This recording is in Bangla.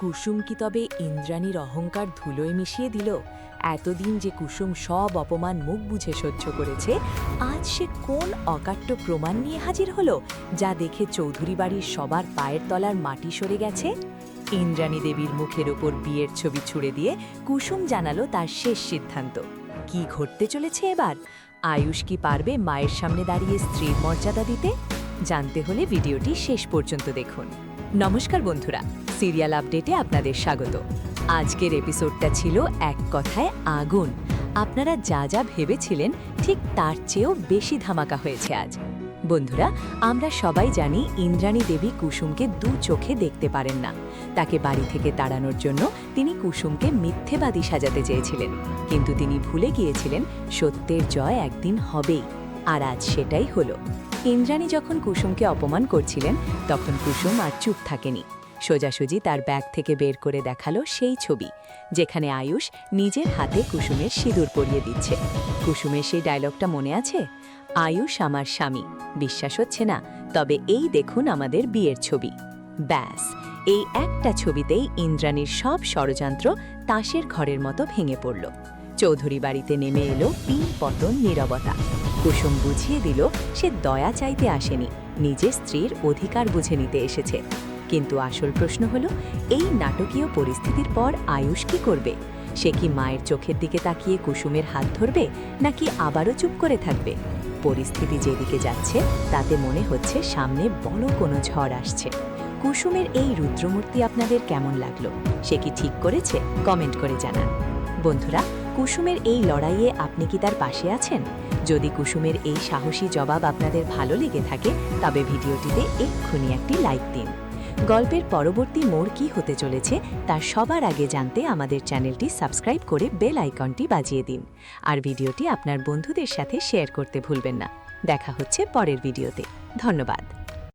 কুসুম কি তবে ইন্দ্রাণীর অহংকার ধুলোয় মিশিয়ে দিল? এতদিন যে কুসুম সব অপমান মুখ বুঝে সহ্য করেছে, আজ সে কোন অকাট্য প্রমাণ নিয়ে হাজির হলো, যা দেখে চৌধুরী বাড়ির সবার পায়ের তলার মাটি সরে গেছে? ইন্দ্রাণী দেবীর মুখের ওপর বিয়ের ছবি ছুড়ে দিয়ে কুসুম জানালো তার শেষ সিদ্ধান্ত। কি ঘটতে চলেছে এবার? আয়ুষ কি পারবে মায়ের সামনে দাঁড়িয়ে স্ত্রীর মর্যাদা দিতে? জানতে হলে ভিডিওটি শেষ পর্যন্ত দেখুন। নমস্কার বন্ধুরা, সিরিয়াল আপডেটে আপনাদের স্বাগত। আজকের এপিসোডটা ছিল এক কথায় আগুন। আপনারা যা যা ভেবেছিলেন, ঠিক তার চেয়েও বেশি ধামাকা হয়েছে আজ। বন্ধুরা, আমরা সবাই জানি ইন্দ্রাণী দেবী কুসুমকে দু চোখে দেখতে পারেন না। তাকে বাড়ি থেকে তাড়ানোর জন্য তিনি কুসুমকে মিথ্যেবাদী সাজাতে চেয়েছিলেন। কিন্তু তিনি ভুলে গিয়েছিলেন, সত্যের জয় একদিন হবেই। আর আজ সেটাই হলো। ইন্দ্রাণী যখন কুসুমকে অপমান করছিলেন, তখন কুসুম আর চুপ থাকেনি। সোজাসুজি তার ব্যাগ থেকে বের করে দেখাল সেই ছবি, যেখানে আয়ুষ নিজের হাতে কুসুমের সিঁদুর পরিয়ে দিচ্ছে। কুসুমের সেই ডায়লগটা মনে আছে? আয়ুষ আমার স্বামী, বিশ্বাস হচ্ছে না, তবে এই দেখুন আমাদের বিয়ের ছবি। ব্যাস, এই একটা ছবিতেই ইন্দ্রাণীর সব ষড়যন্ত্র তাসের ঘরের মতো ভেঙে পড়ল। চৌধুরী বাড়িতে নেমে এলো পিন পতন নীরবতা। কুসুম বুঝিয়ে দিল সে দয়া চাইতে আসেনি, নিজের স্ত্রীর অধিকার বুঝে নিতে এসেছে। কিন্তু আসল প্রশ্ন হলো, এই নাটকীয় পরিস্থিতির পর আয়ুষ কি করবে? সে কি মায়ের চোখের দিকে তাকিয়ে কুসুমের হাত ধরবে, নাকি আবারও চুপ করে থাকবে? পরিস্থিতি যেদিকে যাচ্ছে, তাতে মনে হচ্ছে সামনে বড় কোনো ঝড় আসছে। কুসুমের এই রুদ্রমূর্তি আপনাদের কেমন লাগল? সে কি ঠিক করেছে? কমেন্ট করে জানান। বন্ধুরা কুসুমের এই লড়াইয়ে আপনি কি তার পাশে আছেন? যদি কুসুমের এই সাহসী জবাব আপনাদের ভালো লেগে থাকে, তবে ভিডিওটিতে এক্ষুনি একটি লাইক দিন। গল্পের পরবর্তী মোড় কি হতে চলেছে, তা সবার আগে জানতে আমাদের চ্যানেলটি সাবস্ক্রাইব করে বেল আইকনটি বাজিয়ে দিন। আর ভিডিওটি আপনার বন্ধুদের সাথে শেয়ার করতে ভুলবেন না। দেখা হচ্ছে পরের ভিডিওতে। ধন্যবাদ।